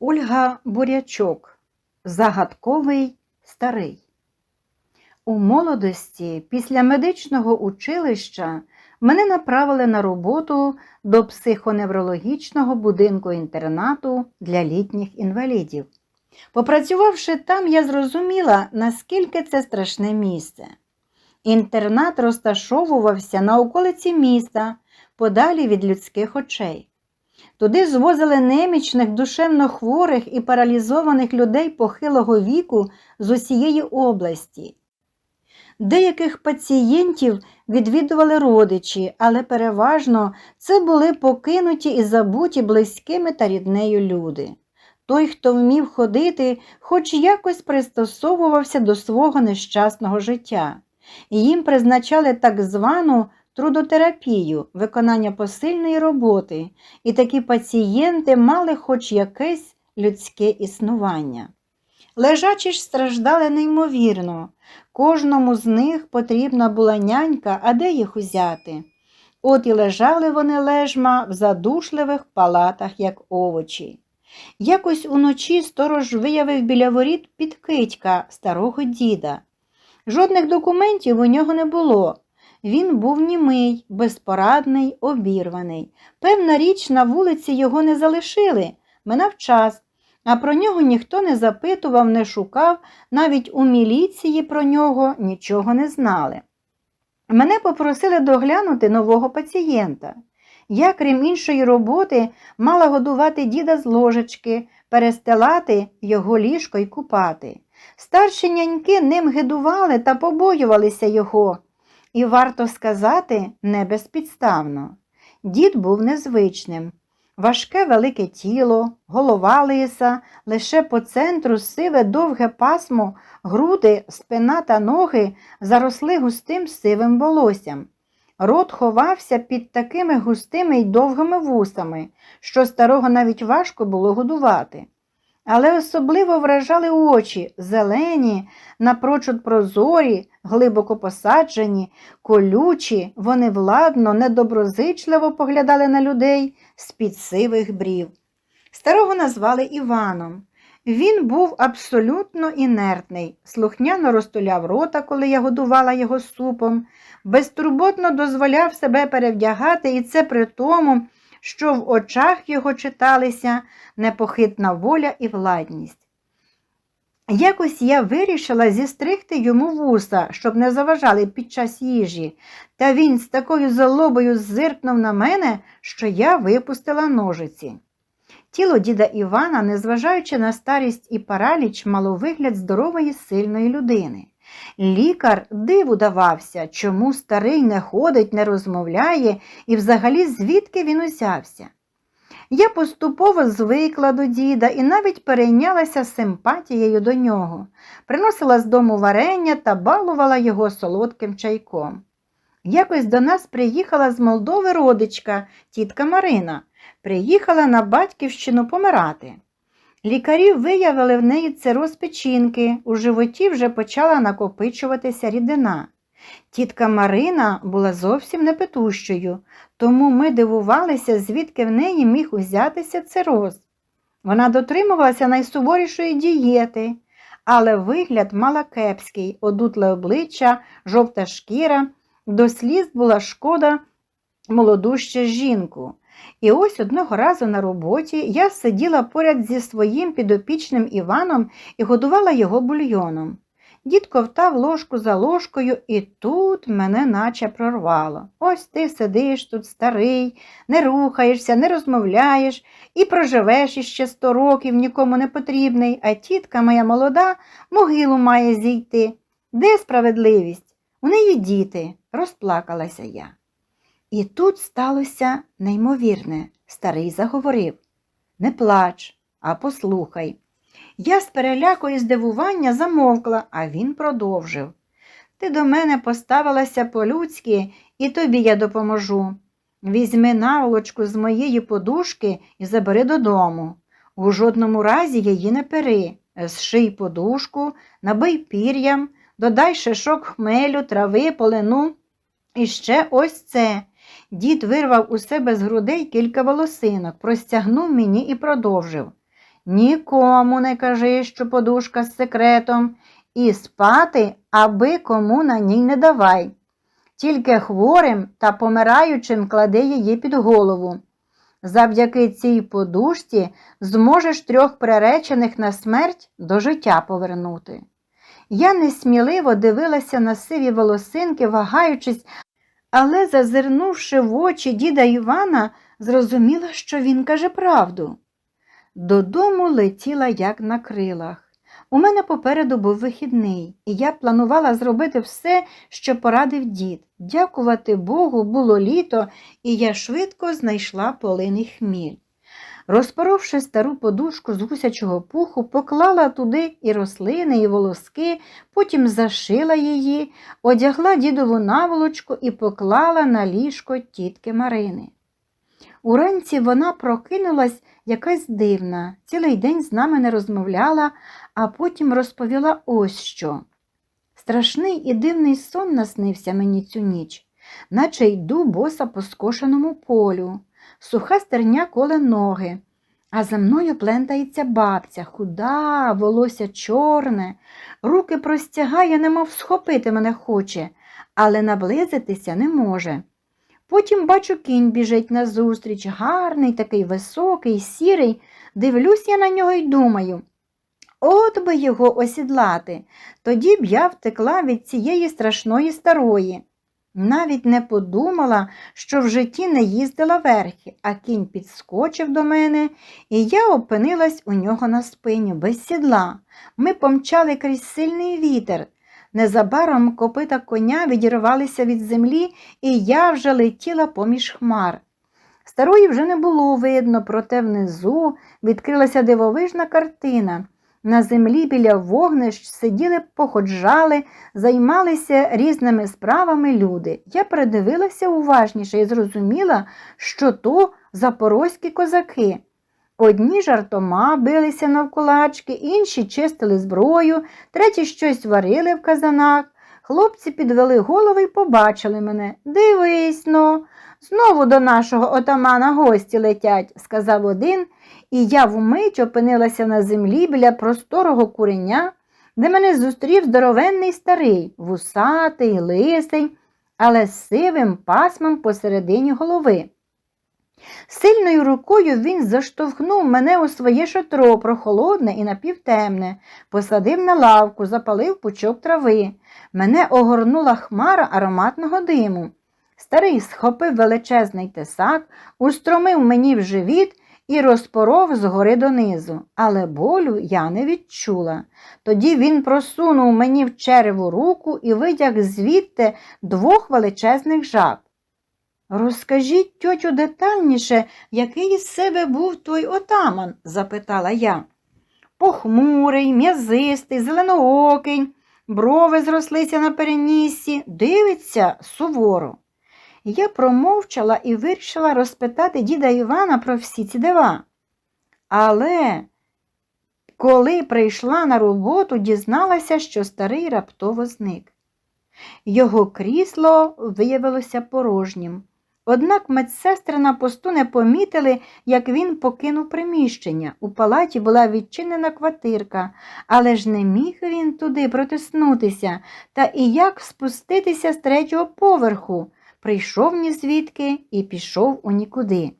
Ольга Бурячок Загадковий старий. У молодості після медичного училища мене направили на роботу до психоневрологічного будинку інтернату для літніх інвалідів. Попрацювавши там, я зрозуміла, наскільки це страшне місце. Інтернат розташовувався на околиці міста, подалі від людських очей. Туди звозили немічних, душевно хворих і паралізованих людей похилого віку з усієї області. Деяких пацієнтів відвідували родичі, але переважно це були покинуті і забуті близькими та ріднею люди. Той, хто вмів ходити, хоч якось пристосовувався до свого нещасного життя. Їм призначали так звану трудотерапію, виконання посильної роботи, і такі пацієнти мали хоч якесь людське існування. Лежачі ж страждали неймовірно, кожному з них потрібна була нянька, а де їх узяти? От і лежали вони лежма в задушливих палатах, як овочі. Якось уночі сторож виявив біля воріт підкидька старого діда. Жодних документів у нього не було. Він був німий, безпорадний, обірваний. Певна річ, на вулиці його не залишили, минав час, а про нього ніхто не запитував, не шукав, навіть у міліції про нього нічого не знали. Мене попросили доглянути нового пацієнта. Я, крім іншої роботи, мала годувати діда з ложечки, перестилати його ліжко й купати. Старші няньки ним гидували та побоювалися його. І варто сказати, не безпідставно. Дід був незвичним. Важке велике тіло, голова лиса, лише по центру сиве довге пасмо, груди, спина та ноги заросли густим сивим волоссям. Рот ховався під такими густими й довгими вусами, що старого навіть важко було годувати. Але особливо вражали очі, зелені, напрочуд прозорі, глибоко посаджені, колючі, вони владно, недоброзичливо поглядали на людей з-під сивих брів. Старого назвали Іваном. Він був абсолютно інертний, слухняно розтуляв рота, коли я годувала його супом, безтурботно дозволяв себе перевдягати, і це при тому, що в очах його читалися непохитна воля і владність. Якось я вирішила зістригти йому вуса, щоб не заважали під час їжі, та він з такою залобою зиркнув на мене, що я випустила ножиці. Тіло діда Івана, незважаючи на старість і параліч, мало вигляд здорової, сильної людини. Лікар диву давався, чому старий не ходить, не розмовляє і взагалі звідки він узявся. Я поступово звикла до діда і навіть перейнялася симпатією до нього, приносила з дому варення та балувала його солодким чайком. Якось до нас приїхала з Молдови родичка, тітка Марина, приїхала на батьківщину помирати. Лікарі виявили в неї цироз печінки, у животі вже почала накопичуватися рідина. Тітка Марина була зовсім непетущою, тому ми дивувалися, звідки в неї міг узятися цироз. Вона дотримувалася найсуворішої дієти, але вигляд мала кепський, одутле обличчя, жовта шкіра, до сліз була шкода молоду ще жінку. І ось одного разу на роботі я сиділа поряд зі своїм підопічним Іваном і годувала його бульйоном. Дід ковтав ложку за ложкою, і тут мене наче прорвало. Ось ти сидиш тут старий, не рухаєшся, не розмовляєш і проживеш іще сто років, нікому не потрібний, а тітка моя молода могилу має зійти. Де справедливість? У неї діти, розплакалася я. І тут сталося неймовірне. Старий заговорив Не плач, а послухай. Я з переляку і здивування замовкла, а він продовжив. Ти до мене поставилася по-людськи, і тобі я допоможу. Візьми наволочку з моєї подушки і забери додому. У жодному разі її не пери. Зший подушку, набий пір'ям, додай шишок хмелю, трави, полину. І ще ось це. Дід вирвав у себе з грудей кілька волосинок, простягнув мені і продовжив. Нікому не кажи, що подушка з секретом, і спати, аби кому на ній не давай. Тільки хворим та помираючим клади її під голову. Завдяки цій подушці зможеш трьох приречених на смерть до життя повернути. Я несміливо дивилася на сиві волосинки, вагаючись, але, зазирнувши в очі діда Івана, зрозуміла, що він каже правду. Додому летіла, як на крилах. У мене попереду був вихідний, і я планувала зробити все, що порадив дід. Дякувати Богу, було літо, і я швидко знайшла полиний хміль. Розпоровши стару подушку з гусячого пуху, поклала туди і рослини, і волоски, потім зашила її, одягла дідову наволочку і поклала на ліжко тітки Марини. Уранці вона прокинулась якась дивна, цілий день з нами не розмовляла, а потім розповіла ось що. Страшний і дивний сон наснився мені цю ніч, наче йду боса по скошеному полю, суха стерня коле ноги, а за мною плентається бабця, худа, волосся чорне, руки простягає, немов схопити мене хоче, але наблизитися не може. Потім бачу, кінь біжить назустріч, гарний, такий високий, сірий. Дивлюсь я на нього й думаю. От би його осідлати, тоді б я втекла від цієї страшної старої. Навіть не подумала, що в житті не їздила верхи, а кінь підскочив до мене, і я опинилась у нього на спині, без сідла. Ми помчали крізь сильний вітер. Незабаром копита коня відірвалися від землі, і я вже летіла поміж хмар. Старої вже не було видно, проте внизу відкрилася дивовижна картина. На землі біля вогнищ сиділи, походжали, займалися різними справами люди. Я передивилася уважніше і зрозуміла, що то запорозькі козаки. Одні жартома билися навколачки, інші чистили зброю, треті щось варили в казанах. Хлопці підвели голови й побачили мене. Дивись но, знову до нашого отамана гості летять, сказав один, і я вмить опинилася на землі біля просторого куреня, де мене зустрів здоровенний старий, вусатий, лисий, але з сивим пасмом посередині голови. Сильною рукою він заштовхнув мене у своє шатро прохолодне і напівтемне, посадив на лавку, запалив пучок трави. Мене огорнула хмара ароматного диму. Старий схопив величезний тесак, устромив мені в живіт і розпоров згори донизу, але болю я не відчула. Тоді він просунув мені в череву руку і витяг звідти двох величезних жаб. Розкажіть, тьотю, детальніше, який із себе був той отаман? запитала я. Похмурий, м'язистий, зеленоокий, брови зрослися на переніссі, дивиться суворо. Я промовчала і вирішила розпитати діда Івана про всі ці дива. Але коли прийшла на роботу, дізналася, що старий раптово зник. Його крісло виявилося порожнім. Однак медсестри на посту не помітили, як він покинув приміщення. У палаті була відчинена квартирка, але ж не міг він туди протиснутися та і як спуститися з третього поверху. Прийшов ні звідки і пішов у нікуди.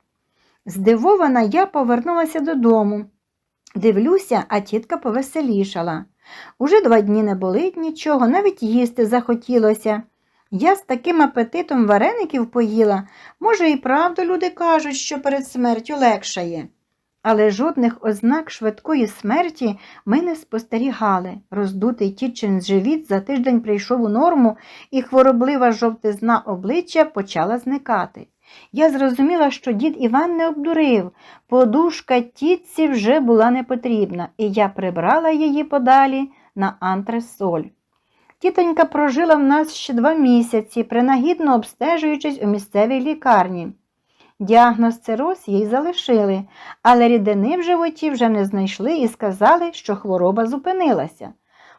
Здивована, я повернулася додому. Дивлюся, а тітка повеселішала. Уже два дні не болить нічого, навіть їсти захотілося. Я з таким апетитом вареників поїла, може, і правду люди кажуть, що перед смертю легшає. Але жодних ознак швидкої смерті ми не спостерігали. Роздутий тітчин живіт за тиждень прийшов у норму, і хвороблива жовтизна обличчя почала зникати. Я зрозуміла, що дід Іван не обдурив, подушка тітці вже була не потрібна, і я прибрала її подалі на антресоль. Тітонька прожила в нас ще два місяці, принагідно обстежуючись у місцевій лікарні. Діагноз цироз їй залишили, але рідини в животі вже не знайшли і сказали, що хвороба зупинилася.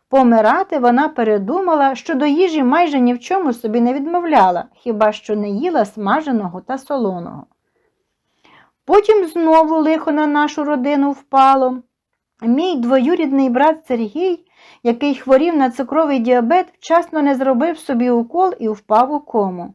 Помирати вона передумала, що до їжі майже ні в чому собі не відмовляла, хіба що не їла смаженого та солоного. Потім знову лихо на нашу родину впало. Мій двоюрідний брат Сергій, який хворів на цукровий діабет, вчасно не зробив собі укол і впав у кому.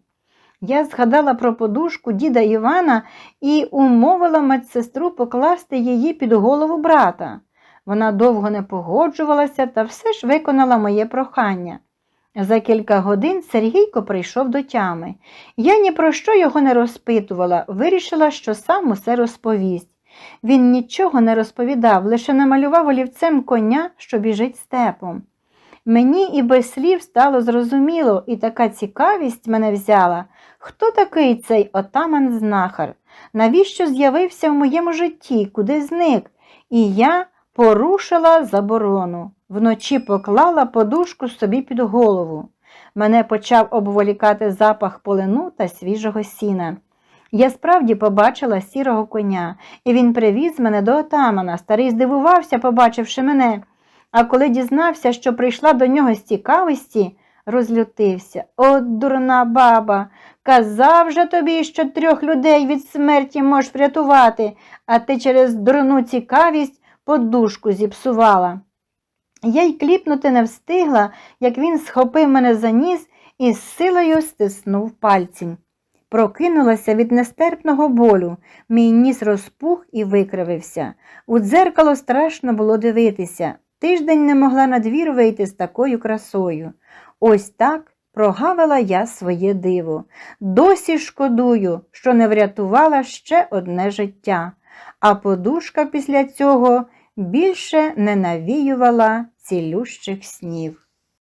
Я згадала про подушку діда Івана і умовила медсестру покласти її під голову брата. Вона довго не погоджувалася та все ж виконала моє прохання. За кілька годин Сергійко прийшов до тями. Я ні про що його не розпитувала, вирішила, що сам усе розповість. Він нічого не розповідав, лише намалював олівцем коня, що біжить степом. Мені і без слів стало зрозуміло, і така цікавість мене взяла. Хто такий цей отаман знахар? Навіщо з'явився в моєму житті, куди зник? І я порушила заборону. Вночі поклала подушку собі під голову. Мене почав обволікати запах полину та свіжого сіна. Я справді побачила сірого коня, і він привіз мене до отамана. Старий здивувався, побачивши мене, а коли дізнався, що прийшла до нього з цікавості, розлютився. От дурна баба, казав же тобі, що трьох людей від смерті можеш врятувати, а ти через дурну цікавість подушку зіпсувала. Я й кліпнути не встигла, як він схопив мене за ніс і з силою стиснув пальцем. Прокинулася від нестерпного болю, мій ніс розпух і викривився. У дзеркало страшно було дивитися. Тиждень не могла на двір вийти з такою красою. Ось так прогавила я своє диво. Досі шкодую, що не врятувала ще одне життя, а подушка після цього більше не навіювала цілющих снів.